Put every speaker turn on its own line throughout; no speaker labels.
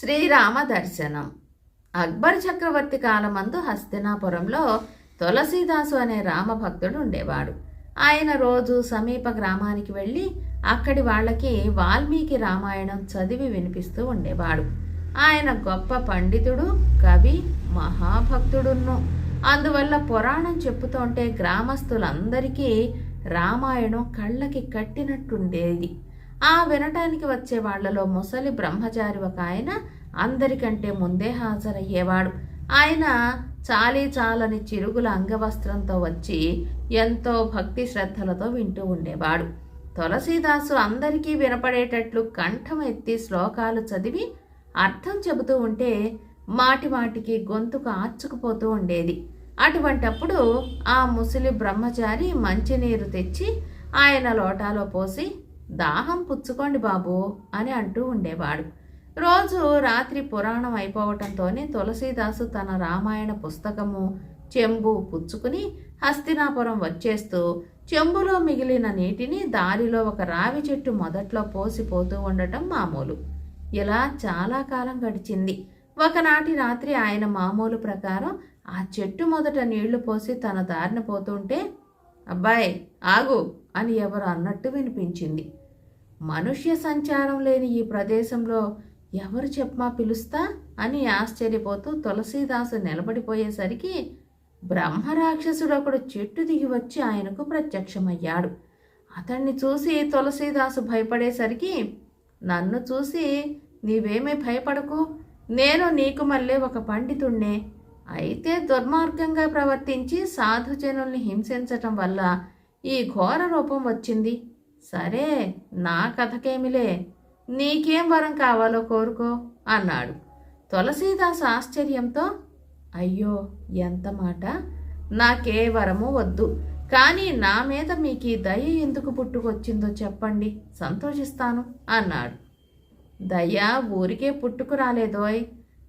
శ్రీరామ దర్శనం. అక్బర్ చక్రవర్తి కాలమందు హస్తినాపురంలో తులసీదాసు అనే రామభక్తుడు ఉండేవాడు. ఆయన రోజు సమీప గ్రామానికి వెళ్ళి అక్కడి వాళ్ళకి వాల్మీకి రామాయణం చదివి వినిపిస్తూ ఉండేవాడు. ఆయన గొప్ప పండితుడు కవి మహాభక్తుడును అందువల్ల పురాణం చెప్పుతుంటే గ్రామస్తులందరికీ రామాయణం కళ్ళకి కట్టినట్టుండేది. ఆ వినటానికి వచ్చే వాళ్ళలో ముసలి బ్రహ్మచారి ఒక ఆయన అందరికంటే ముందే హాజరయ్యేవాడు. ఆయన చాలీ చాలని చిరుగుల అంగవస్త్రంతో వచ్చి ఎంతో భక్తి శ్రద్ధలతో వింటూ ఉండేవాడు. తులసీదాసు అందరికీ వినపడేటట్లు కంఠం ఎత్తి శ్లోకాలు చదివి అర్థం చెబుతూ ఉంటే మాటి మాటికి గొంతుకు ఆర్చుకుపోతూ ఉండేది. అటువంటప్పుడు ఆ ముసలి బ్రహ్మచారి మంచినీరు తెచ్చి ఆయన లోటాలో పోసి దాహం పుచ్చుకోండి బాబు అని అంటూ ఉండేవాడు. రోజు రాత్రి పురాణం అయిపోవటంతోనే తులసీదాసు తన రామాయణ పుస్తకము చెంబు పుచ్చుకుని హస్తినాపురం వచ్చేస్తూ చెంబులో మిగిలిన నీటిని దారిలో ఒక రావి చెట్టు మొదట్లో పోసిపోతూ ఉండటం మామూలు. ఇలా చాలా కాలం గడిచింది. ఒకనాటి రాత్రి ఆయన మామూలు ప్రకారం ఆ చెట్టు మొదట నీళ్ళు పోసి తన దారిన పోతుంటే అబ్బాయి ఆగు అని ఎవరు అన్నట్టు వినిపించింది. మనుష్య సంచారం లేని ఈ ప్రదేశంలో ఎవరు చెప్పమా పిలుస్తా అని ఆశ్చర్యపోతూ తులసీదాసు నిలబడిపోయేసరికి బ్రహ్మరాక్షసుడు ఒకడు చెట్టు దిగి వచ్చి ఆయనకు ప్రత్యక్షమయ్యాడు. అతన్ని చూసి తులసీదాసు భయపడేసరికి నన్ను చూసి నీవేమీ భయపడకు నేను నీకు మళ్ళీ ఒక పండితుణ్ణే. అయితే దుర్మార్గంగా ప్రవర్తించి సాధుజనుల్ని హింసించటం వల్ల ఈ ఘోర రూపం వచ్చింది. సరే నా కథకేమిలే? నీకేం వరం కావాలో కోరుకో అన్నాడు. తులసీదాస్ ఆశ్చర్యంతో అయ్యో ఎంత మాట? నాకే వరము వద్దు. కానీ నా మీద మీకు ఈ దయ ఎందుకు పుట్టుకొచ్చిందో చెప్పండి. సంతోషిస్తాను అన్నాడు. దయ ఊరికే పుట్టుకు రాలేదోయ్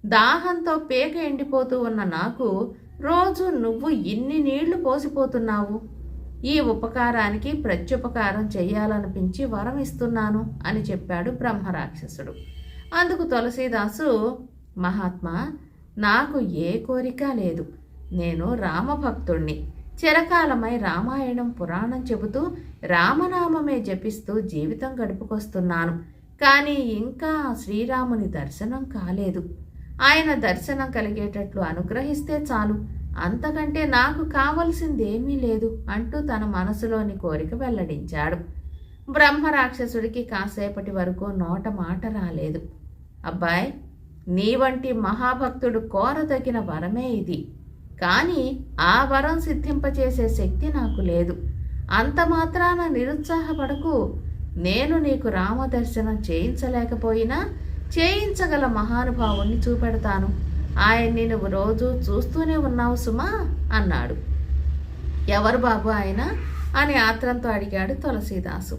దాహంతో పేక ఎండిపోతూ ఉన్న నాకు రోజు నువ్వు ఇన్ని నీళ్ళు పోసిపోతున్నావు. ఈ ఉపకారానికి ప్రత్యుపకారం చెయ్యాలనిపించి వరం ఇస్తున్నాను అని చెప్పాడు బ్రహ్మరాక్షసుడు. అందుకు తులసీదాసు మహాత్మా నాకు ఏ కోరిక లేదు. నేను రామభక్తుణ్ణి. చిరకాలమై రామాయణం పురాణం చెబుతూ రామనామమే జపిస్తూ జీవితం గడుపుకొస్తున్నాను. కానీ ఇంకా శ్రీరాముని దర్శనం కాలేదు. ఆయన దర్శనం కలిగేటట్లు అనుగ్రహిస్తే చాలు. అంతకంటే నాకు కావలసిందేమీ లేదు అంటూ తన మనసులోని కోరిక వెల్లడించాడు. బ్రహ్మరాక్షసుడికి కాసేపటి వరకు నోట మాట రాలేదు. అబ్బాయ్ నీ వంటి మహాభక్తుడు కోరదగిన వరమే ఇది. కానీ ఆ వరం సిద్ధింపచేసే శక్తి నాకు లేదు. అంత మాత్రాన నిరుత్సాహపడకు. నేను నీకు రామదర్శనం చేయించలేకపోయినా చేయించగల మహానుభావుణ్ణి చూపెడతాను. ఆయన్ని నువ్వు రోజు చూస్తూనే ఉన్నావు సుమా అన్నాడు. ఎవరు బాబు ఆయన? అని ఆత్రంతో అడిగాడు తులసీదాసు.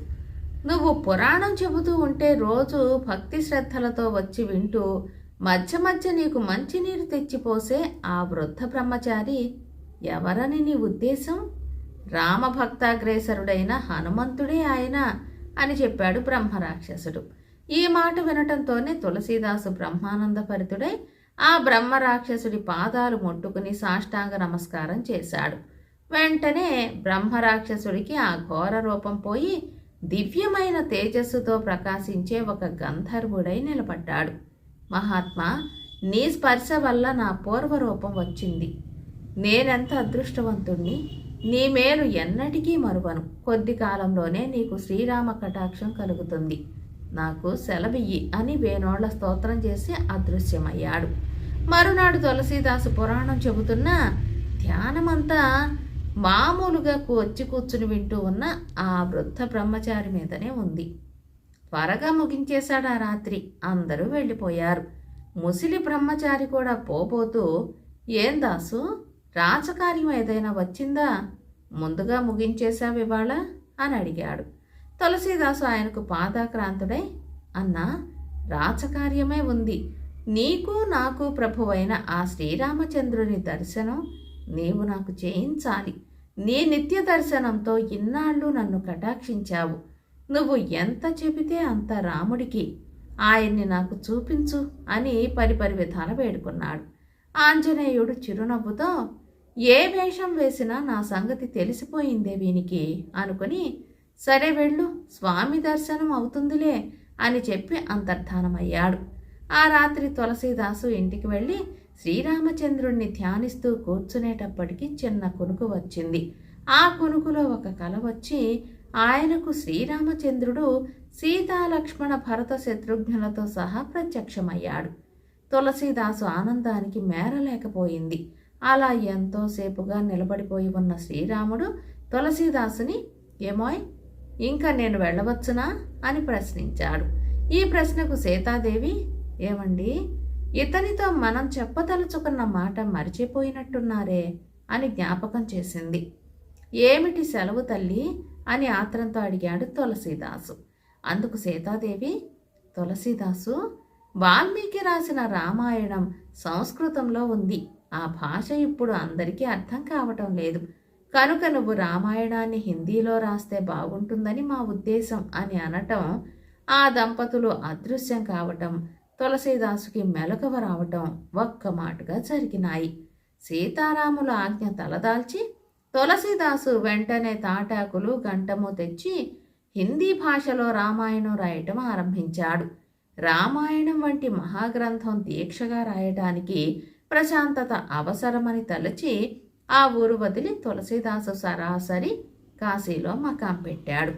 నువ్వు పురాణం చెబుతూ ఉంటే రోజు భక్తి శ్రద్ధలతో వచ్చి వింటూ మధ్య మధ్య నీకు మంచినీరు తెచ్చిపోసే ఆ వృద్ధ బ్రహ్మచారి ఎవరని నీ ఉద్దేశం? రామభక్తాగ్రేసరుడైన హనుమంతుడే ఆయన అని చెప్పాడు బ్రహ్మరాక్షసుడు. ఈ మాట వినటంతోనే తులసీదాసు బ్రహ్మానందభరితుడై ఆ బ్రహ్మరాక్షసుడి పాదాలు ముట్టుకుని సాష్టాంగ నమస్కారం చేశాడు. వెంటనే బ్రహ్మరాక్షసుడికి ఆ ఘోర రూపం పోయి దివ్యమైన తేజస్సుతో ప్రకాశించే ఒక గంధర్వుడై నిలబడ్డాడు. మహాత్మా నీ స్పర్శ వల్ల నా పూర్వరూపం వచ్చింది. నేనెంత అదృష్టవంతుణ్ణి? నీ మేలు ఎన్నటికీ మరువను. కొద్ది కాలంలోనే నీకు శ్రీరామ కటాక్షం కలుగుతుంది. నాకు సెలవియ్యి అని వేణోళ్ళ స్తోత్రం చేసి అదృశ్యమయ్యాడు. మరునాడు తులసీదాసు పురాణం చెబుతున్న ధ్యానమంతా మామూలుగా వచ్చి కూర్చుని వింటూ ఉన్న ఆ వృద్ధ బ్రహ్మచారి మీదనే ఉంది. త్వరగా ముగించేశాడు ఆ రాత్రి. అందరూ వెళ్ళిపోయారు. ముసిలి బ్రహ్మచారి కూడా పోబోతూ ఏం దాసు రాజకార్యం ఏదైనా వచ్చిందా? ముందుగా ముగించేశావు ఇవాళ? అని అడిగాడు. తులసీదాసు ఆయనకు పాదాక్రాంతుడై అన్నా రాచకార్యమే ఉంది. నీకు నాకు ప్రభువైన ఆ శ్రీరామచంద్రుని దర్శనం నీవు నాకు చేయించాలి. నీ నిత్య దర్శనంతో ఇన్నాళ్ళు నన్ను కటాక్షించావు. నువ్వు ఎంత చెబితే అంత రాముడికి ఆయన్ని నాకు చూపించు అని పరిపరి విధాల వేడుకున్నాడు. ఆంజనేయుడు చిరునవ్వుతో ఏ వేషం వేసినా నా సంగతి తెలిసిపోయిందే వీనికి అనుకుని సరే వెళ్ళు స్వామి దర్శనం అవుతుందిలే అని చెప్పి అంతర్ధానమయ్యాడు. ఆ రాత్రి తులసీదాసు ఇంటికి వెళ్ళి శ్రీరామచంద్రుణ్ణి ధ్యానిస్తూ కూర్చునేటప్పటికి చిన్న కునుకు వచ్చింది. ఆ కునుకులో ఒక కల వచ్చి ఆయనకు శ్రీరామచంద్రుడు సీతాలక్ష్మణ భరత శత్రుఘ్నులతో సహా ప్రత్యక్షమయ్యాడు. తులసీదాసు ఆనందానికి మేరలేకపోయింది. అలా ఎంతోసేపుగా నిలబడిపోయి ఉన్న శ్రీరాముడు తులసీదాసుని ఏమోయ్ ఇంకా నేను వెళ్ళవచ్చునా? అని ప్రశ్నించాడు. ఈ ప్రశ్నకు సీతాదేవి ఏమండి? ఇతనితో మనం చెప్పదలుచుకున్న మాట మరిచిపోయినట్టున్నారే అని జ్ఞాపకం చేసింది. ఏమిటి సెలవు తల్లి? అని ఆత్రంతో అడిగాడు తులసీదాసు. అందుకు సీతాదేవి తులసీదాసు వాల్మీకి రాసిన రామాయణం సంస్కృతంలో ఉంది. ఆ భాష ఇప్పుడు అందరికీ అర్థం కావటం లేదు. కనుక నువ్వు రామాయణాన్ని హిందీలో రాస్తే బాగుంటుందని మా ఉద్దేశం అని అనటం ఆ దంపతులు అదృశ్యం కావటం తులసీదాసుకి మెలకువ రావటం ఒక్క మాటగా జరిగినాయి. సీతారాముల ఆజ్ఞ తలదాల్చి తులసీదాసు వెంటనే తాటాకులు గంటము తెచ్చి హిందీ భాషలో రామాయణం రాయటం ఆరంభించాడు. రామాయణం వంటి మహాగ్రంథం దీక్షగా రాయటానికి ప్రశాంతత అవసరమని తలచి ఆ ఊరు వదిలి తులసీదాసు సరాసరి కాశీలో మకాం పెట్టాడు.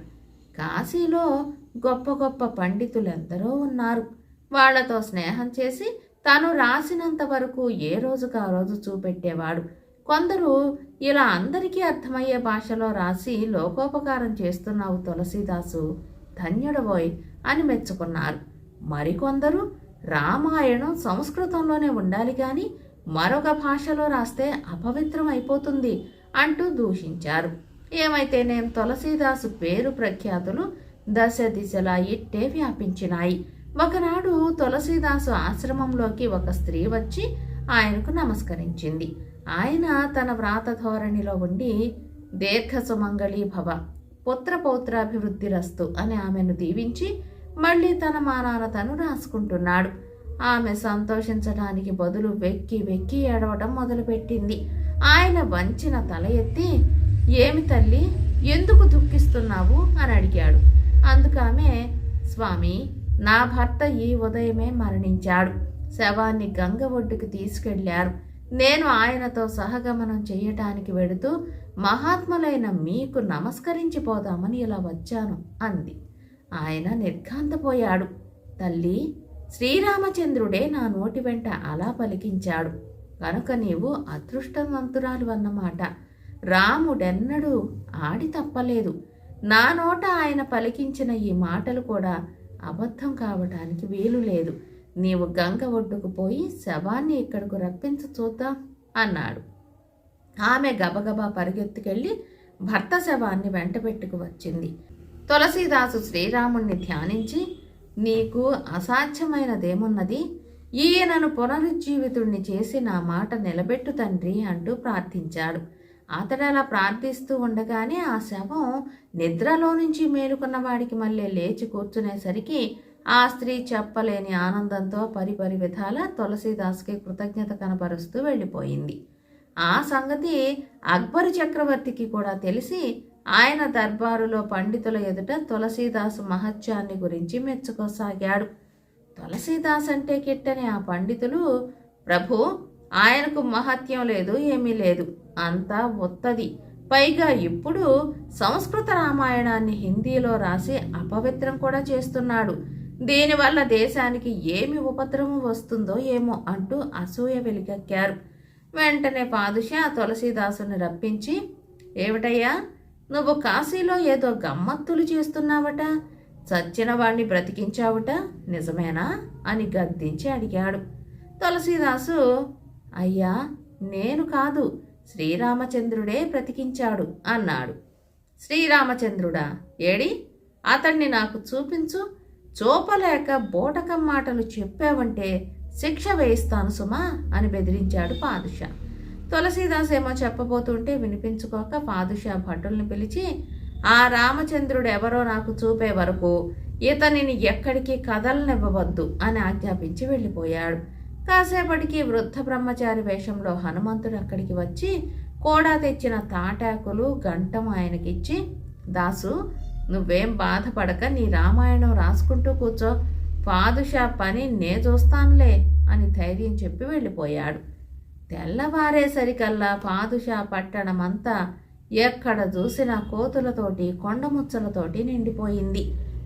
కాశీలో గొప్ప గొప్ప పండితులెందరో ఉన్నారు. వాళ్ళతో స్నేహం చేసి తను రాసినంత వరకు ఏ రోజుకు ఆ రోజు చూపెట్టేవాడు. కొందరు ఇలా అందరికీ అర్థమయ్యే భాషలో రాసి లోకోపకారం చేస్తున్నావు తులసీదాసు ధన్యుడబోయ్ అని మెచ్చుకున్నారు. మరికొందరు రామాయణం సంస్కృతంలోనే ఉండాలి కానీ మరొక భాషలో రాస్తే అపవిత్రం అయిపోతుంది అంటూ దూషించారు. ఏమైతేనేం తులసీదాసు పేరు ప్రఖ్యాతులు దశ దిశలా ఇట్టే వ్యాపించినాయి. ఒకనాడు తులసీదాసు ఆశ్రమంలోకి ఒక స్త్రీ వచ్చి ఆయనకు నమస్కరించింది. ఆయన తన వ్రాత ధోరణిలో ఉండి దీర్ఘ సుమంగళీ భవ పుత్ర పౌత్రాభివృద్ధిరస్తు అని ఆమెను దీవించి మళ్ళీ తన మానాన తను రాసుకుంటున్నాడు. ఆమె సంతోషించడానికి బదులు వెక్కి వెక్కి ఏడవడం మొదలుపెట్టింది. ఆయన వంచిన తల ఎత్తి ఏమి తల్లి ఎందుకు దుఃఖిస్తున్నావు? అని అడిగాడు. అందుకామె స్వామి నా భర్త ఈ ఉదయమే మరణించాడు. శవాన్ని గంగ ఒడ్డుకు తీసుకెళ్ళారు. నేను ఆయనతో సహగమనం చేయటానికి వెడుతూ మహాత్ములైన మీకు నమస్కరించిపోదామని ఇలా వచ్చాను అంది. ఆయన నిర్ఘాంతపోయాడు. తల్లి శ్రీరామచంద్రుడే నా నోటి వెంట అలా పలికించాడు. కనుక నీవు అదృష్టవంతురాలు అన్నమాట. రాముడెన్నడూ ఆడి తప్పలేదు. నా నోట ఆయన పలికించిన ఈ మాటలు కూడా అబద్ధం కావటానికి వీలు లేదు. నీవు గంగ ఒడ్డుకు పోయి శవాన్ని ఇక్కడకు రప్పించు చూద్దాం అన్నాడు. ఆమె గబగబా పరిగెత్తుకెళ్ళి భర్త శవాన్ని వెంటబెట్టుకు వచ్చింది. తులసీదాసు శ్రీరాముణ్ణి ధ్యానించి నీకు అసాధ్యమైనదేమున్నది? ఈయనను పునరుజ్జీవితుణ్ణి చేసి నా మాట నిలబెట్టు తండ్రి అంటూ ప్రార్థించాడు. అతడు అలా ప్రార్థిస్తూ ఉండగానే ఆ శవం నిద్రలో నుంచి మేలుకున్న వాడికి మళ్ళీ లేచి కూర్చునేసరికి ఆ స్త్రీ చెప్పలేని ఆనందంతో పరిపరి విధాల తులసీదాస్కి కృతజ్ఞత కనపరుస్తూ వెళ్ళిపోయింది. ఆ సంగతి అక్బరు చక్రవర్తికి కూడా తెలిసి ఆయన దర్బారులో పండితుల ఎదుట తులసీదాసు మహత్యాన్ని గురించి మెచ్చుకోసాగాడు. తులసీదాస్ అంటే కిట్టని ఆ పండితులు ప్రభు ఆయనకు మహత్యం లేదు ఏమీ లేదు. అంతా ఒత్తది. పైగా ఇప్పుడు సంస్కృత రామాయణాన్ని హిందీలో రాసి అపవిత్రం కూడా చేస్తున్నాడు. దీనివల్ల దేశానికి ఏమి ఉపద్రవం వస్తుందో ఏమో అంటూ అసూయ వెలిగక్కారు. వెంటనే పాదుషా తులసీదాసుని రప్పించి ఏమిటయ్యా నువ్వు కాశీలో ఏదో గమ్మత్తులు చేస్తున్నావట? చచ్చిన వాణ్ణి బ్రతికించావుట? నిజమేనా? అని గద్దించి అడిగాడు. తులసీదాసు అయ్యా నేను కాదు శ్రీరామచంద్రుడే బ్రతికించాడు అన్నాడు. శ్రీరామచంద్రుడా ఏడి? అతన్ని నాకు చూపించు చూపలేక బోటకం మాటలు చెప్పావంటే శిక్ష వేయిస్తాను సుమా అని బెదిరించాడు పాదుషా. తులసీదాస్ ఏమో చెప్పబోతుంటే వినిపించుకోక పాదుషా భటుల్ని పిలిచి ఆ రామచంద్రుడు ఎవరో నాకు చూపే వరకు ఇతనిని ఎక్కడికి కదలనివ్వవద్దు అని ఆజ్ఞాపించి వెళ్ళిపోయాడు. కాసేపటికి వృద్ధ బ్రహ్మచారి వేషంలో హనుమంతుడు అక్కడికి వచ్చి కోడా తెచ్చిన తాటాకులు గంటం ఆయనకిచ్చి దాసు నువ్వేం బాధపడక నీ రామాయణం రాసుకుంటూ కూర్చో. పాదుషా పని నే చూస్తానులే అని ధైర్యం చెప్పి వెళ్ళిపోయాడు. తెల్లవారేసరికల్లా పాదుషా పట్టణమంతా ఎక్కడ చూసినా కోతులతోటి కొండముచ్చలతోటి నిండిపోయింది.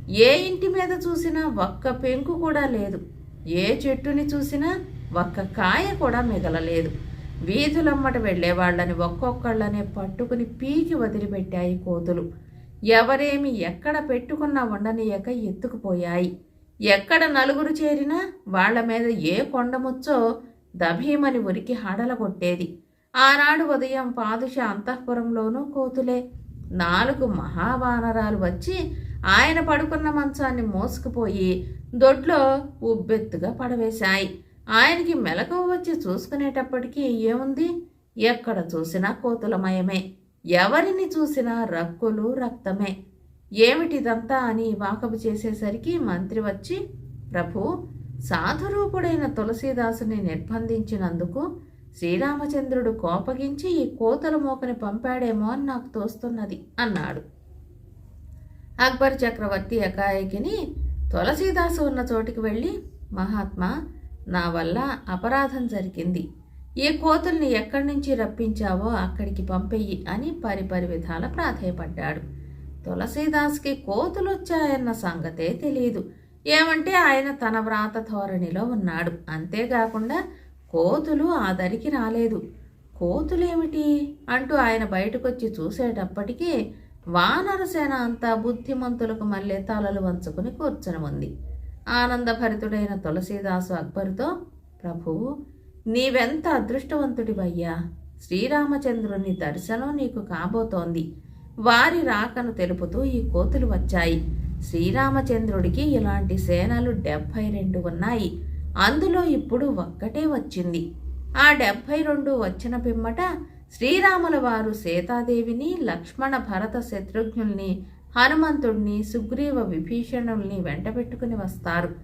ఏ ఇంటి మీద చూసినా ఒక్క పెంకు కూడా లేదు. ఏ చెట్టుని చూసినా ఒక్క కాయ కూడా మిగలలేదు. వీధులమ్మట వెళ్ళేవాళ్ళని ఒక్కొక్కళ్ళనే పట్టుకుని పీకి వదిలిపెట్టాయి కోతులు. ఎవరేమి ఎక్కడ పెట్టుకున్నా ఉండనీయక ఎత్తుకుపోయాయి. ఎక్కడ నలుగురు చేరినా వాళ్ళ మీద ఏ కొండముచ్చో దభీమని ఉరికి హడలగొట్టేది. ఆనాడు ఉదయం పాదుష అంతఃపురంలోనూ కోతులే. నాలుగు మహావానరాలు వచ్చి ఆయన పడుకున్న మంచాన్ని మోసుకుపోయి దొడ్లో ఉబ్బెత్తుగా పడవేశాయి. ఆయనకి మెలకువ వచ్చి చూసుకునేటప్పటికీ ఏముంది? ఎక్కడ చూసినా కోతులమయమే. ఎవరిని చూసినా రక్కులు రక్తమే. ఏమిటిదంతా అని వాకపు చేసేసరికి మంత్రి వచ్చి ప్రభు సాధురూపుడైన తులసీదాసుని నిర్బంధించినందుకు శ్రీరామచంద్రుడు కోపగించి ఈ కోతల మోకని పంపాడేమో అని నాకు తోస్తున్నది అన్నాడు. అక్బర్ చక్రవర్తి ఎకాయకిని తులసీదాసు ఉన్న చోటికి వెళ్ళి మహాత్మా నా వల్ల అపరాధం జరిగింది. ఏ కోతుల్ని ఎక్కడి నుంచి రప్పించావో అక్కడికి పంపెయ్యి అని పరిపరి విధాల ప్రాధేయపడ్డాడు. తులసీదాస్కి కోతులు వచ్చాయన్న సంగతే తెలియదు ఏమంటే ఆయన తన వ్రాత ధోరణిలో ఉన్నాడు. అంతేకాకుండా కోతులు ఆ దరికి రాలేదు. కోతులేమిటి? అంటూ ఆయన బయటకొచ్చి చూసేటప్పటికీ వానరసేన అంతా బుద్ధిమంతులకు మళ్ళీ తలలు వంచుకుని కూర్చొని ఉంది ఆనందభరితుడైన తులసీదాసు అక్బరుతో ప్రభువు నీవెంత అదృష్టవంతుడివయ్యా? శ్రీరామచంద్రుని దర్శనం నీకు కాబోతోంది. వారి రాకను తెలుపుతూ ఈ కోతులు వచ్చాయి. శ్రీరామచంద్రుడికి ఇలాంటి సేనలు డెబ్భై రెండు ఉన్నాయి. అందులో ఇప్పుడు ఒక్కటే వచ్చింది. ఆ డెబ్భై రెండు వచ్చిన పిమ్మట శ్రీరాముల వారు సీతాదేవిని లక్ష్మణ భరత శత్రుఘ్నుల్ని హనుమంతుడిని సుగ్రీవ విభీషణుల్ని వెంటబెట్టుకుని వస్తారు.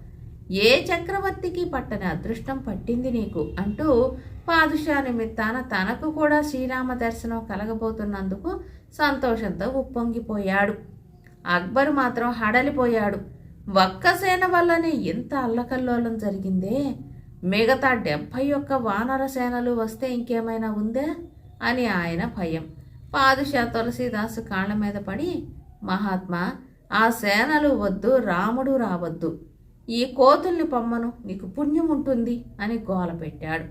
ఏ చక్రవర్తికి పట్టని అదృష్టం పట్టింది నీకు? అంటూ పాదుషా నిమిత్తాన తనకు కూడా శ్రీరామ దర్శనం కలగబోతున్నందుకు సంతోషంతో ఉప్పొంగిపోయాడు. అక్బర్ మాత్రం హడలిపోయాడు. ఒక్క సేన వల్లనే ఇంత అల్లకల్లోలం జరిగిందే? మిగతా డెబ్భై ఒక్క వానర సేనలు వస్తే ఇంకేమైనా ఉందే? అని ఆయన భయం. పాదుషా తులసీదాసు కాళ్ళ మీద పడి మహాత్మా ఆ సేనలు వద్దు రాముడు రావద్దు. ఈ కోతుల్ని పొమ్మను నీకు పుణ్యం ఉంటుంది అని గోల పెట్టాడు.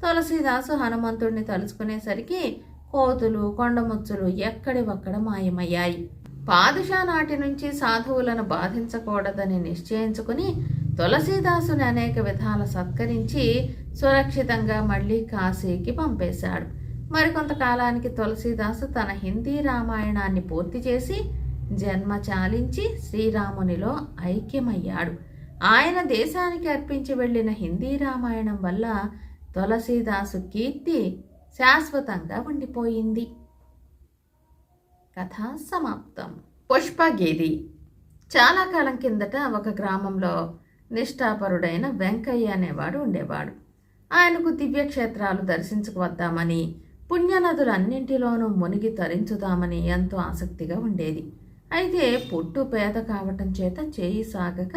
తులసీదాసు హనుమంతుడిని తలుచుకునేసరికి కోతులు కొండముచ్చులు ఎక్కడివక్కడ మాయమయ్యాయి. పాదుషా నాటి నుంచి సాధువులను బాధించకూడదని నిశ్చయించుకుని తులసీదాసుని అనేక విధాల సత్కరించి సురక్షితంగా మళ్ళీ కాశీకి పంపేశాడు. మరికొంతకాలానికి తులసీదాసు తన హిందీ రామాయణాన్ని పూర్తి చేసి జన్మ చాలించి శ్రీరామునిలో ఐక్యమయ్యాడు. ఆయన దేశానికి అర్పించి వెళ్ళిన హిందీ రామాయణం వల్ల తులసీదాసు కీర్తి శాశ్వతంగా ఉండిపోయింది. కథ సమాప్తం. పుష్పగిరి. చాలా కాలం కిందట ఒక గ్రామంలో నిష్ఠాపరుడైన వెంకయ్య అనేవాడు ఉండేవాడు. ఆయనకు దివ్యక్షేత్రాలు దర్శించుకు వద్దామని పుణ్యనదులన్నింటిలోనూ మునిగి తరించుదామని ఎంతో ఆసక్తిగా ఉండేది. అయితే పుట్టు పేద కావటం చేత చేయి సాగక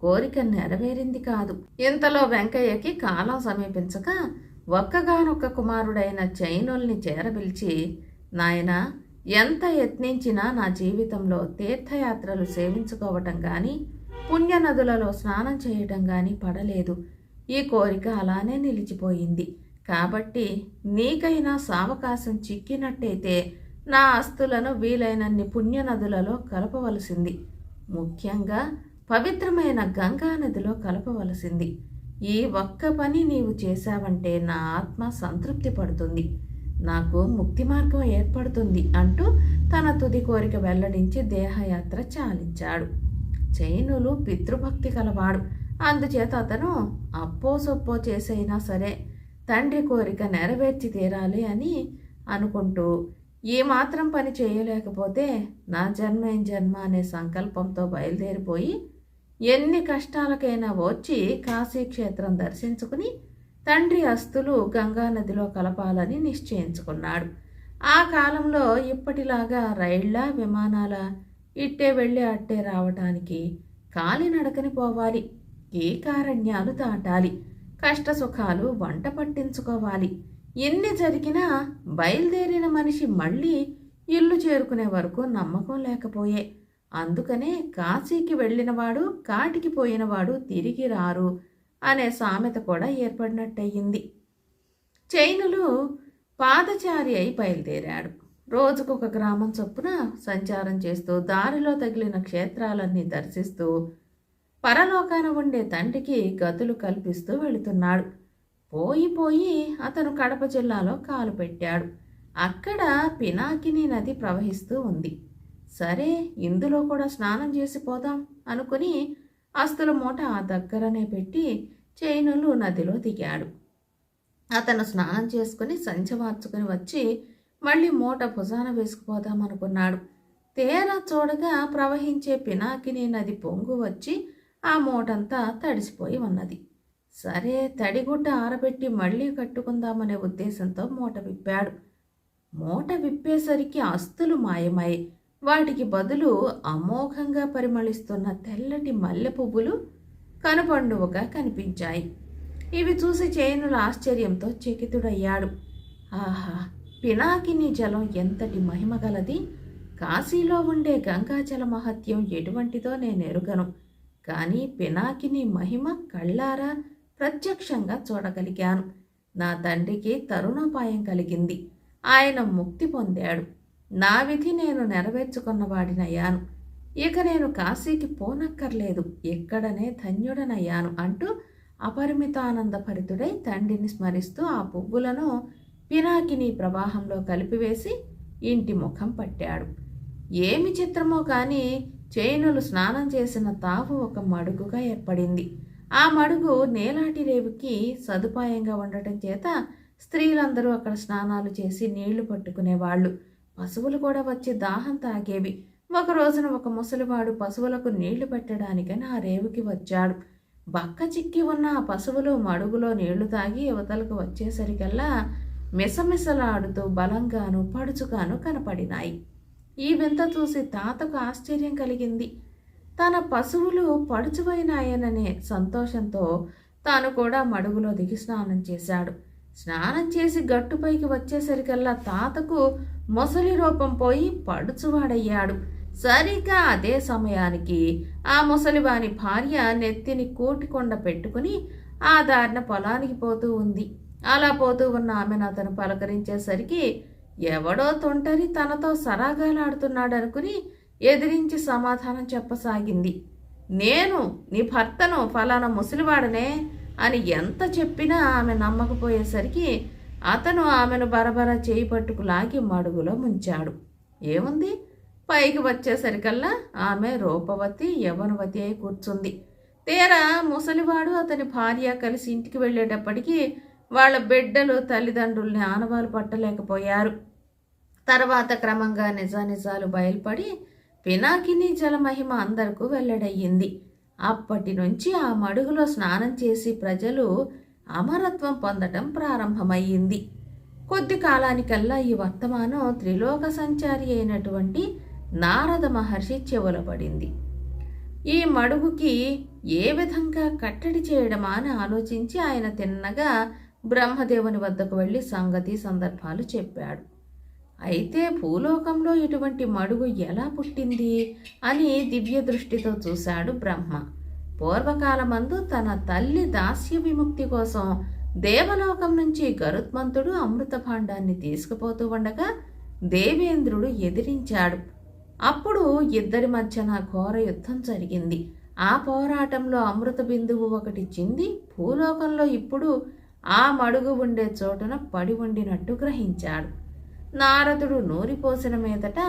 కోరిక నెరవేరింది కాదు. ఇంతలో వెంకయ్యకి కాలం సమీపించక ఒక్కగానొక్క కుమారుడైన చైనుల్ని చేరపిలిచి నాయనా ఎంత యత్నించినా నా జీవితంలో తీర్థయాత్రలు సేవించుకోవటం కానీ పుణ్యనదులలో స్నానం చేయటం కానీ పడలేదు. ఈ కోరిక అలానే నిలిచిపోయింది. కాబట్టి నీకైనా సావకాశం చిక్కినట్టయితే నా ఆస్తులను వీలైనన్ని పుణ్యనదులలో కలపవలసింది. ముఖ్యంగా పవిత్రమైన గంగా నదిలో కలపవలసింది. ఈ ఒక్క పని నీవు చేశావంటే నా ఆత్మ సంతృప్తి పడుతుంది. నాకు ముక్తి మార్గం ఏర్పడుతుంది అంటూ తన తుది కోరిక వెల్లడించి దేహయాత్ర చాలించాడు. జైనులు పితృభక్తి కలవాడు. అందుచేత అతను అప్పో సొప్పో చేసైనా సరే తండ్రి కోరిక నెరవేర్చి తీరాలి అని అనుకుంటూ ఈ మాత్రం పని చేయలేకపోతే నా జన్మేం జన్మ అనే సంకల్పంతో బయలుదేరిపోయి ఎన్ని కష్టాలకైనా వచ్చి కాశీక్షేత్రం దర్శించుకుని తండ్రి అస్తులు గంగానదిలో కలపాలని నిశ్చయించుకున్నాడు. ఆ కాలంలో ఇప్పటిలాగా రైళ్ళ విమానాల ఇట్టే వెళ్ళి అట్టే రావటానికి కాలినడకని పోవాలి. ఏ కారణ్యాలు దాటాలి? కష్ట సుఖాలు వంట పట్టించుకోవాలి. ఎన్ని జరిగినా బయలుదేరిన మనిషి మళ్ళీ ఇల్లు చేరుకునే వరకు నమ్మకం లేకపోయే. అందుకనే కాశీకి వెళ్ళినవాడు కాటికి పోయినవాడు తిరిగి రారు అనే సామెత కూడా ఏర్పడినట్టయింది. చైనులు పాదచారి అయి బయలుదేరాడు. రోజుకొక గ్రామం చొప్పున సంచారం చేస్తూ దారిలో తగిలిన క్షేత్రాలన్నీ దర్శిస్తూ పరలోకాన ఉండే తండ్రికి గతులు కల్పిస్తూ వెళుతున్నాడు. పోయి పోయి అతను కడప జిల్లాలో కాలు పెట్టాడు. అక్కడ పినాకిని నది ప్రవహిస్తూ ఉంది. సరే ఇందులో కూడా స్నానం చేసిపోదాం అనుకుని అస్తుల మూట ఆ దగ్గరనే పెట్టి చైనులు నదిలో దిగాడు. అతను స్నానం చేసుకుని సంచి మార్చుకుని వచ్చి మళ్ళీ మూట భుజాన వేసుకుపోదాం అనుకున్నాడు. తేరా చూడగా ప్రవహించే పినాకిని నది పొంగు వచ్చి ఆ మూటంతా తడిసిపోయి ఉన్నది. సరే తడిగుడ్డ ఆరబెట్టి మళ్ళీ కట్టుకుందామనే ఉద్దేశంతో మూట విప్పాడు. మూట విప్పేసరికి అస్తులు మాయమై వాటికి బదులు అమోఘంగా పరిమళిస్తున్న తెల్లటి మల్లె పువ్వులు కనుపండువగా కనిపించాయి. ఇవి చూసి చేనుల ఆశ్చర్యంతో చకితుడయ్యాడు. ఆహా పినాకిని జలం ఎంతటి మహిమ గలది? కాశీలో ఉండే గంగాజల మహత్యం ఎటువంటిదో నేను ఎరుగను కానీ పినాకిని మహిమ కళ్ళారా ప్రత్యక్షంగా చూడగలిగాను. నా తండ్రికి తరుణోపాయం కలిగింది. ఆయన ముక్తి పొందాడు. నా విధి నేను నెరవేర్చుకున్నవాడినయ్యాను. ఇక నేను కాశీకి పోనక్కర్లేదు. ఎక్కడనే ధన్యుడనయ్యాను అంటూ అపరిమితానందభరితుడై తండ్రిని స్మరిస్తూ ఆ పువ్వులను పినాకిని ప్రవాహంలో కలిపివేసి ఇంటి ముఖం పట్టాడు. ఏమి చిత్రమో కానీ చేనులు స్నానం చేసిన తావు ఒక మడుగుగా ఏర్పడింది. ఆ మడుగు నేలాటి రేవుకి సదుపాయంగా ఉండటం చేత స్త్రీలందరూ అక్కడ స్నానాలు చేసి నీళ్ళు పట్టుకునేవాళ్ళు. పశువులు కూడా వచ్చి దాహం తాగేవి. ఒక రోజున ఒక ముసలివాడు పశువులకు నీళ్ళు పెట్టడానికని ఆ రేవుకి వచ్చాడు. బక్క చిక్కి ఉన్న ఆ పశువులు మడుగులో నీళ్ళు తాగి యువతలకు వచ్చేసరికల్లా మిసమిసలాడుతూ బలంగాను పడుచుగాను కనపడినాయి. ఈ వింత చూసి తాతకు ఆశ్చర్యం కలిగింది. తన పశువులు పడుచుపోయినాయననే సంతోషంతో తాను కూడా మడుగులో దిగి స్నానం చేశాడు. స్నానం చేసి గట్టుపైకి వచ్చేసరికల్లా తాతకు మొసలి రూపం పోయి పడుచువాడయ్యాడు. సరిగ్గా అదే సమయానికి ఆ ముసలివాని భార్య నెత్తిని కోటికొండ పెట్టుకుని ఆ దారిన పొలానికి పోతూ ఉంది. అలా పోతూ ఉన్న ఆమెను అతను పలకరించేసరికి ఎవడో తొంటరి తనతో సరాగాలాడుతున్నాడనుకుని ఎదిరించి సమాధానం చెప్పసాగింది. నేను నీ భర్తను ఫలానా ముసలివాడనే అని ఎంత చెప్పినా ఆమె నమ్మకపోయేసరికి అతను ఆమెను బరబరా చేయి పట్టుకు లాగి మడుగులో ముంచాడు. ఏముంది? పైకి వచ్చేసరికల్లా ఆమె రూపవతి యవనవతి అయి కూర్చుంది. తీరా ముసలివాడు అతని భార్య కలిసి ఇంటికి వెళ్ళేటప్పటికీ వాళ్ళ బిడ్డలు తల్లిదండ్రుల్ని ఆనవాలు పట్టలేకపోయారు. తర్వాత క్రమంగా నిజానిజాలు బయలుపడి పినాకిని జలమహిమ అందరకు వెల్లడయ్యింది. అప్పటి నుంచి ఆ మడుగులో స్నానం చేసి ప్రజలు అమరత్వం పొందటం ప్రారంభమయ్యింది. కొద్ది కాలానికల్లా ఈ వర్తమానం త్రిలోక సంచారి అయినటువంటి నారద మహర్షి చెవులబడింది ఈ మడుగుకి ఏ విధంగా కట్టడి చేయడమా అని ఆలోచించి ఆయన తిన్నగా బ్రహ్మదేవుని వద్దకు వెళ్ళి సంగతి సందర్భాలు చెప్పాడు. అయితే భూలోకంలో ఇటువంటి మడుగు ఎలా పుట్టింది అని దివ్య దృష్టితో చూశాడు బ్రహ్మ. పూర్వకాలమందు తన తల్లి దాస్య విముక్తి కోసం దేవలోకం నుంచి గరుత్మంతుడు అమృత భాండాన్ని తీసుకుపోతూ ఉండగా దేవేంద్రుడు ఎదిరించాడు. అప్పుడు ఇద్దరి మధ్యన ఘోర యుద్ధం జరిగింది. ఆ పోరాటంలో అమృత బిందువు ఒకటి చింది భూలోకంలో ఇప్పుడు ఆ మడుగు ఉండే చోటున పడి ఉండినట్టు గ్రహించాడు. నారదుడు నూరిపోసిన మీదట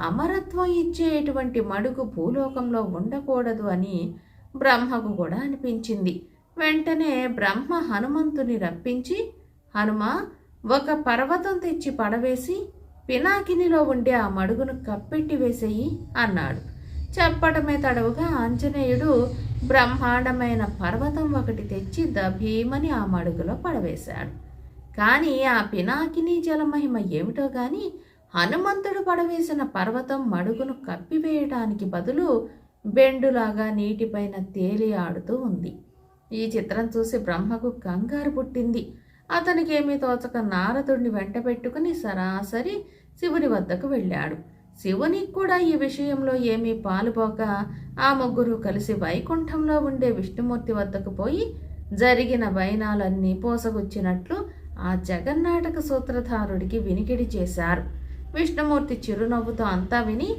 అమరత్వం ఇచ్చేటువంటి మడుగు భూలోకంలో ఉండకూడదు అని బ్రహ్మకు కూడా అనిపించింది. వెంటనే బ్రహ్మ హనుమంతుని రప్పించి హనుమ ఒక పర్వతం తెచ్చి పడవేసి పినాకినిలో ఉండే ఆ మడుగును కప్పెట్టి వేసేయి అన్నాడు. చెప్పటమే తడవుగా ఆంజనేయుడు బ్రహ్మాండమైన పర్వతం ఒకటి తెచ్చి దభీమని ఆ మడుగులో పడవేశాడు. కానీ ఆ పినాకిని జలమహిమ ఏమిటో గాని హనుమంతుడు పడవేసిన పర్వతం మడుగును కప్పివేయటానికి బదులు బెండులాగా నీటిపైన తేలి ఆడుతూ ఉంది. ఈ చిత్రం చూసి బ్రహ్మకు కంగారు పుట్టింది. అతనికి తోచక నారదుడిని వెంట పెట్టుకుని సరాసరి శివుని వద్దకు వెళ్ళాడు. శివుని కూడా ఈ విషయంలో ఏమీ పాలుపోక ఆ ముగ్గురు కలిసి వైకుంఠంలో ఉండే విష్ణుమూర్తి వద్దకు పోయి జరిగిన వైనాలన్నీ పోసగుచ్చినట్లు ఆ జగన్నాటక సూత్రధారుడికి వినికిడి చేశారు. విష్ణుమూర్తి చిరునవ్వుతో అంతా విని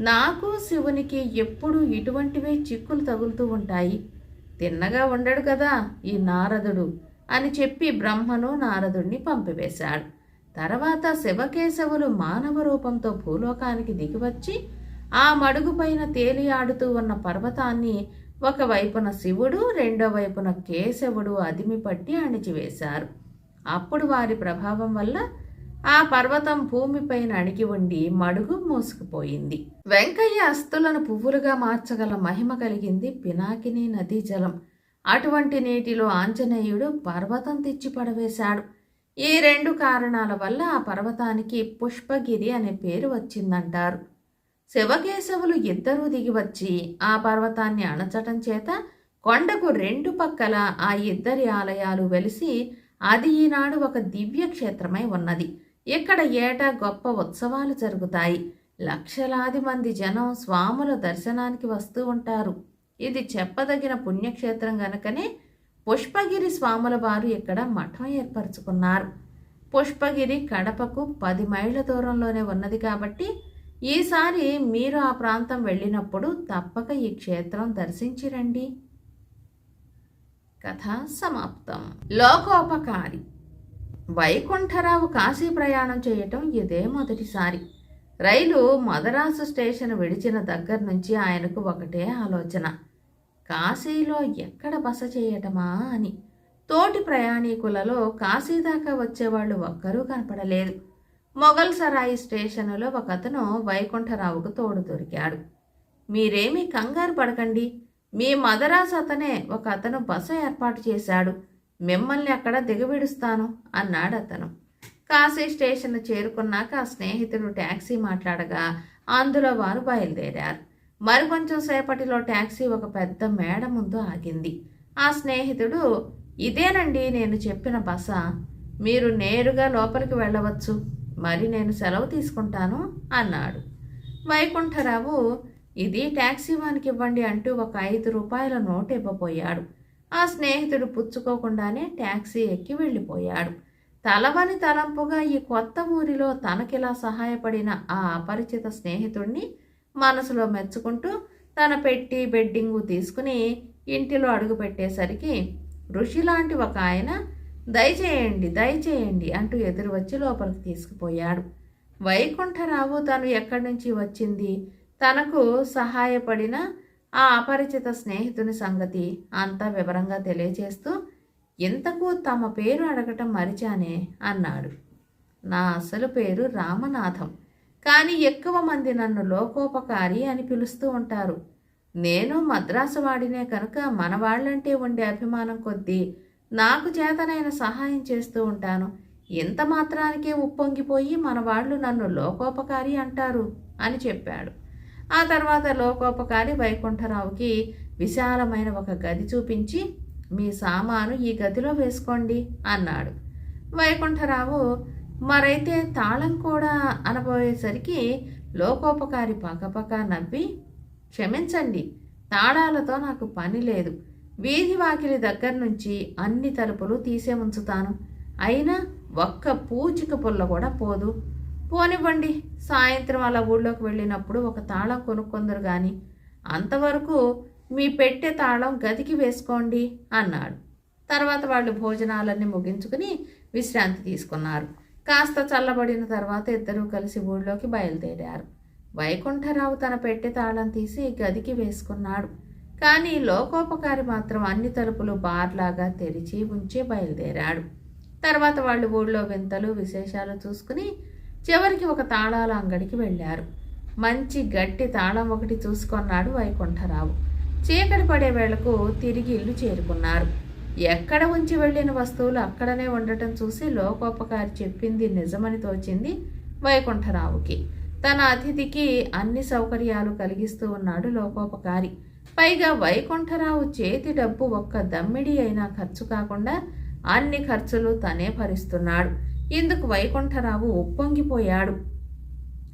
నాకు శివునికి ఎప్పుడూ ఇటువంటివే చిక్కులు తగులుతూ ఉంటాయి. తిన్నగా ఉండడు కదా ఈ నారదుడు అని చెప్పి బ్రహ్మను నారదుడిని పంపివేశాడు. తర్వాత శివకేశవులు మానవ రూపంతో భూలోకానికి దిగివచ్చి ఆ మడుగుపైన తేలియాడుతూ ఉన్న పర్వతాన్ని ఒకవైపున శివుడు రెండో వైపున కేశవుడు అదిమిపట్టి అణిచివేశారు. అప్పుడు వారి ప్రభావం వల్ల ఆ పర్వతం భూమిపైన అణిగి ఉండి మడుగు మూసుకుపోయింది. వెంకయ్య అస్తులను పువ్వులుగా మార్చగల మహిమ కలిగింది పినాకిని నదీ జలం. అటువంటి నీటిలో ఆంజనేయుడు పర్వతం తెచ్చి పడవేశాడు. ఈ రెండు కారణాల వల్ల ఆ పర్వతానికి పుష్పగిరి అనే పేరు వచ్చిందంటారు. శివకేశవులు ఇద్దరూ దిగివచ్చి ఆ పర్వతాన్ని అణచటం చేత కొండకు రెండు పక్కల ఆ ఇద్దరి ఆలయాలు వెలిసి అది ఈనాడు ఒక దివ్య క్షేత్రమై ఉన్నది. ఇక్కడ ఏటా గొప్ప ఉత్సవాలు జరుగుతాయి. లక్షలాది మంది జనం స్వాముల దర్శనానికి వస్తూ ఉంటారు. ఇది చెప్పదగిన పుణ్యక్షేత్రం గనుకనే పుష్పగిరి స్వాముల వారు ఇక్కడ మఠం ఏర్పరచుకున్నారు. పుష్పగిరి కడపకు పది మైళ్ళ దూరంలోనే ఉన్నది కాబట్టి ఈసారి మీరు ఆ ప్రాంతం వెళ్ళినప్పుడు తప్పక ఈ క్షేత్రం దర్శించి రండి. కథ సమాప్తం. లోకోపకారి. వైకుంఠరావు కాశీ ప్రయాణం చేయటం ఇదే మొదటిసారి. రైలు మదరాసు స్టేషన్ విడిచిన దగ్గర నుంచి ఆయనకు ఒకటే ఆలోచన. కాశీలో ఎక్కడ బస చేయటమా అని. తోటి ప్రయాణికులలో కాశీ దాకా వచ్చేవాళ్ళు ఒక్కరూ కనపడలేదు. మొఘల్ సరాయి స్టేషనులో ఒకతను వైకుంఠరావుకు తోడు దొరికాడు. మీరేమీ కంగారు పడకండి. మీ మదరాసు అతనే ఒక అతను బస ఏర్పాటు చేశాడు. మిమ్మల్ని అక్కడ దిగవిడుస్తాను అన్నాడు అతను. కాశీ స్టేషన్ చేరుకున్నాక ఆ స్నేహితుడు ట్యాక్సీ మాట్లాడగా అందులో వారు బయలుదేరారు. మరికొంచెం సేపటిలో ట్యాక్సీ ఒక పెద్ద మేడ ముందు ఆగింది. ఆ స్నేహితుడు ఇదేనండి నేను చెప్పిన బస. మీరు నేరుగా లోపలికి వెళ్ళవచ్చు. మరి నేను సెలవు తీసుకుంటాను అన్నాడు. వైకుంఠరావు ఇది ట్యాక్సీ వానికి ఇవ్వండి అంటూ ఒక ఐదు రూపాయల నోటు ఇవ్వబోయాడు. ఆ స్నేహితుడు పుచ్చుకోకుండానే ట్యాక్సీ ఎక్కి వెళ్ళిపోయాడు. తలవని తలంపుగా ఈ కొత్త ఊరిలో తనకిలా సహాయపడిన ఆ అపరిచిత స్నేహితుడిని మనసులో మెచ్చుకుంటూ తన పెట్టి బెడ్డింగు తీసుకుని ఇంటిలో అడుగుపెట్టేసరికి ఋషి లాంటి ఒక ఆయన దయచేయండి దయచేయండి అంటూ ఎదురు వచ్చి లోపలికి తీసుకుపోయాడు. వైకుంఠరావు తను ఎక్కడి నుంచి వచ్చింది? తనకు సహాయపడిన ఆ అపరిచిత స్నేహితుని సంగతి అంతా వివరంగా తెలియచేస్తూ ఇంతకు తమ పేరు అడగటం మరిచానే అన్నాడు. నా అసలు పేరు రామనాథం. కానీ ఎక్కువ మంది నన్ను లోకోపకారి అని పిలుస్తూ ఉంటారు. నేను మద్రాసు వాడినే కనుక మనవాళ్ళంటే ఉండే అభిమానం కొద్దీ నాకు చేతనైన సహాయం చేస్తూ ఉంటాను. ఇంత మాత్రానికే ఉప్పొంగిపోయి మనవాళ్ళు నన్ను లోకోపకారి అంటారు అని చెప్పాడు. ఆ తర్వాత లోకోపకారి వైకుంఠరావుకి విశాలమైన ఒక గది చూపించి మీ సామాను ఈ గదిలో వేసుకోండి అన్నాడు. వైకుంఠరావు మరైతే తాళం కూడా అనబోయేసరికి లోకోపకారి పక్కపక్క నవ్వి క్షమించండి తాళాలతో నాకు పని లేదు. వీధి వాకిలి దగ్గర నుంచి అన్ని తలుపులు తీసే ఉంచుతాను అయినా ఒక్క పూచిక పుల్ల కూడా పోదు. పోనివ్వండి సాయంత్రం అలా ఊళ్ళోకి వెళ్ళినప్పుడు ఒక తాళం కొనుక్కొందరు కానీ అంతవరకు మీ పెట్టే తాళం గదికి వేసుకోండి అన్నాడు. తర్వాత వాళ్ళు భోజనాలన్నీ ముగించుకుని విశ్రాంతి తీసుకున్నారు. కాస్త చల్లబడిన తర్వాత ఇద్దరూ కలిసి ఊళ్ళోకి బయలుదేరారు. వైకుంఠరావు తన పెట్టె తాళం తీసి గదికి వేసుకున్నాడు. కానీ లోకోపకారి మాత్రం అన్ని తలుపులు బార్లాగా తెరిచి ఉంచే బయలుదేరాడు. తర్వాత వాళ్ళు ఊళ్ళో వింతలు విశేషాలు చూసుకుని చివరికి ఒక తాళాల అంగడికి వెళ్ళారు. మంచి గట్టి తాళం ఒకటి చూసుకొన్నాడు వైకుంఠరావు. చీకటి పడే వేళకు తిరిగి ఇల్లు చేరుకున్నారు. ఎక్కడ ఉంచి వెళ్ళిన వస్తువులు అక్కడనే ఉండటం చూసి లోకోపకారి చెప్పింది నిజమని తోచింది వైకుంఠరావుకి. తన అతిథికి అన్ని సౌకర్యాలు కలిగిస్తూ ఉన్నాడు లోకోపకారి. పైగా వైకుంఠరావు చేతి డబ్బు ఒక్క దమ్మిడి అయినా ఖర్చు కాకుండా అన్ని ఖర్చులు తనే భరిస్తున్నాడు. ఇందుకు వైకుంఠరావు ఉప్పొంగిపోయాడు.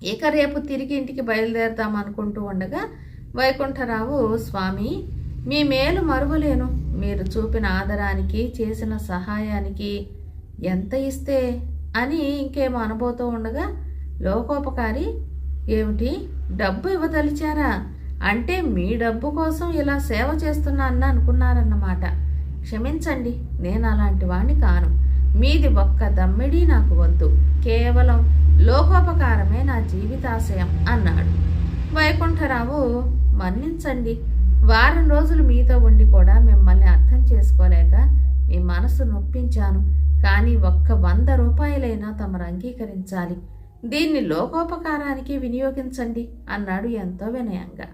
ఇక రేపు తిరిగి ఇంటికి బయలుదేరదాం అనుకుంటూ ఉండగా వైకుంఠరావు స్వామి మీ మేలు మరువలేను. మీరు చూపిన ఆదరానికి చేసిన సహాయానికి ఎంత ఇస్తే అని ఇంకేమో అనుభవతో ఉండగా లోకోపకారి ఏమిటి? డబ్బు ఇవ్వదలిచారా? అంటే మీ డబ్బు కోసం ఇలా సేవ చేస్తున్నానని అనుకున్నారన్నమాట. క్షమించండి నేను అలాంటి వాణ్ణి కాను. మీది ఒక్క దమ్మిడి నాకు వద్దు. కేవలం లోకోపకారమే నా జీవితాశయం అన్నాడు. వైకుంఠరావు మన్నించండి. వారం రోజులు మీతో ఉండి కూడా మిమ్మల్ని అర్థం చేసుకోలేక మీ మనసు నొప్పించాను. కానీ ఒక్క వంద రూపాయలైనా తమరు అంగీకరించాలి. దీన్ని లోకోపకారానికి వినియోగించండి అన్నాడు ఎంతో వినయంగా.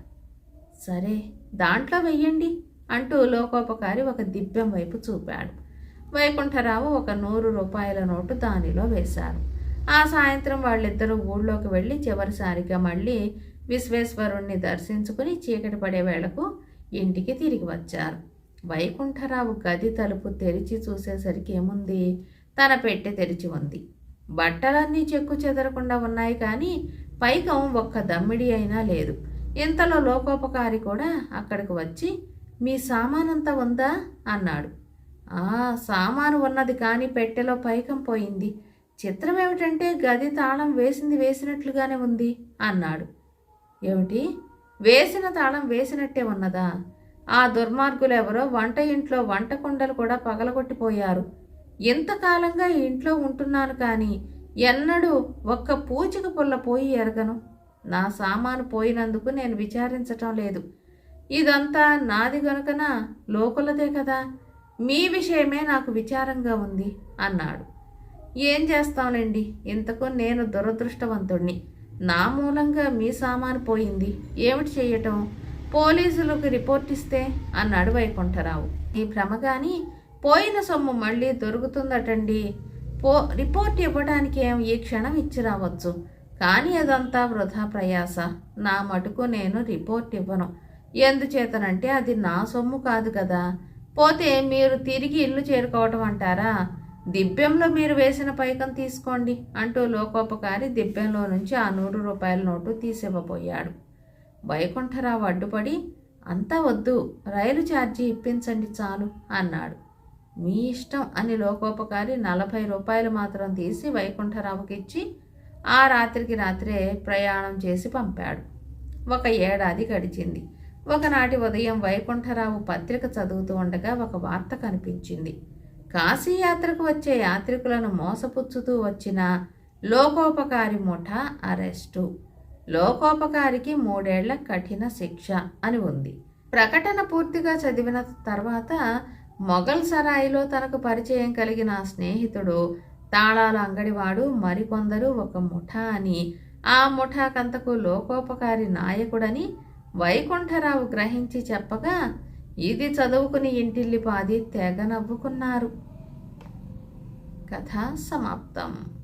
సరే దాంట్లో వెయ్యండి అంటూ లోకోపకారి ఒక దిబ్బెం వైపు చూపాడు. వైకుంఠరావు ఒక నూరు రూపాయల నోటు దానిలో వేశారు. ఆ సాయంత్రం వాళ్ళిద్దరూ ఊళ్ళోకి వెళ్ళి చివరిసారిగా మళ్ళీ విశ్వేశ్వరుణ్ణి దర్శించుకుని చీకటి పడే వేళకు ఇంటికి తిరిగి వచ్చారు. వైకుంఠరావు గది తలుపు తెరిచి చూసేసరికి ఏముంది? తన పెట్టె తెరిచి ఉంది. బట్టలన్నీ చెక్కు చెదరకుండా ఉన్నాయి కానీ పైకం ఒక్క దమ్మిడి అయినా లేదు. ఇంతలో లోకోపకారి కూడా అక్కడికి వచ్చి మీ సామానంతా ఉందా? అన్నాడు. ఆ సామాను ఉన్నది కానీ పెట్టెలో పైకం పోయింది. చిత్రం ఏమిటంటే గది తాళం వేసింది వేసినట్లుగానే ఉంది అన్నాడు. ఏమిటి? వేసిన తాళం వేసినట్టే ఉన్నదా? ఆ దుర్మార్గులు ఎవరో వంట ఇంట్లో వంట కుండలు కూడా పగలగొట్టిపోయారు. ఇంతకాలంగా ఇంట్లో ఉంటున్నాను కానీ ఎన్నడూ ఒక్క పూచిక పుల్ల పోయి ఎరగను. నా సామాను పోయినందుకు నేను విచారించటం లేదు. ఇదంతా నాది గనుకన? లోకులదే కదా. మీ విషయమే నాకు విచారంగా ఉంది అన్నాడు. ఏం చేస్తాంలేండి ఇంతకు నేను దురదృష్టవంతుణ్ణి. నా మూలంగా మీ సామాను పోయింది. ఏమిటి చేయటం? పోలీసులకు రిపోర్ట్ ఇస్తే అన్నాడు వైకుంఠరావు ఈ భ్రమ కానీ పోయిన సొమ్ము మళ్ళీ దొరుకుతుందటండి. పో రిపోర్ట్ ఇవ్వడానికి ఏం ఈ క్షణం ఇచ్చి రావచ్చు కానీ అదంతా వృధా ప్రయాస. నా మటుకు నేను రిపోర్ట్ ఇవ్వను. ఎందుచేతనంటే అది నా సొమ్ము కాదు కదా. పోతే మీరు తిరిగి ఇల్లు చేరుకోవటం అంటారా? దిబ్బెంలో మీరు వేసిన పైకం తీసుకోండి అంటూ లోకోపకారి దిబ్బెంలో నుంచి ఆ నూరు రూపాయల నోటు తీసివ్వబోయాడు. వైకుంఠరావు అడ్డుపడి అంతా వద్దు రైలు ఛార్జీ ఇప్పించండి చాలు అన్నాడు. మీ ఇష్టం అని లోకోపకారి నలభై రూపాయలు మాత్రం తీసి వైకుంఠరావుకి ఇచ్చి ఆ రాత్రికి రాత్రే ప్రయాణం చేసి పంపాడు. ఒక ఏడాది గడిచింది. ఒకనాటి ఉదయం వైకుంఠరావు పత్రిక చదువుతూ ఉండగా ఒక వార్త కనిపించింది. కాశీయాత్రకు వచ్చే యాత్రికులను మోసపుచ్చుతూ వచ్చిన లోకోపకారి ముఠ అరెస్టు. లోకోపకారికి మూడేళ్ళ కఠిన శిక్ష అని ఉంది. ప్రకటన పూర్తిగా చదివిన తర్వాత మొఘల్ సరాయిలో తనకు పరిచయం కలిగిన స్నేహితుడు తాళాల అంగడివాడు మరికొందరు ఒక ముఠా అని ఆ ముఠాకంతకు లోకోపకారి నాయకుడని వైకుంఠరావు గ్రహించి చెప్పగా ఇది చదువుకుని ఇంటిల్లి పాది తెగ నవ్వుకున్నారు. కథ సమాప్తం.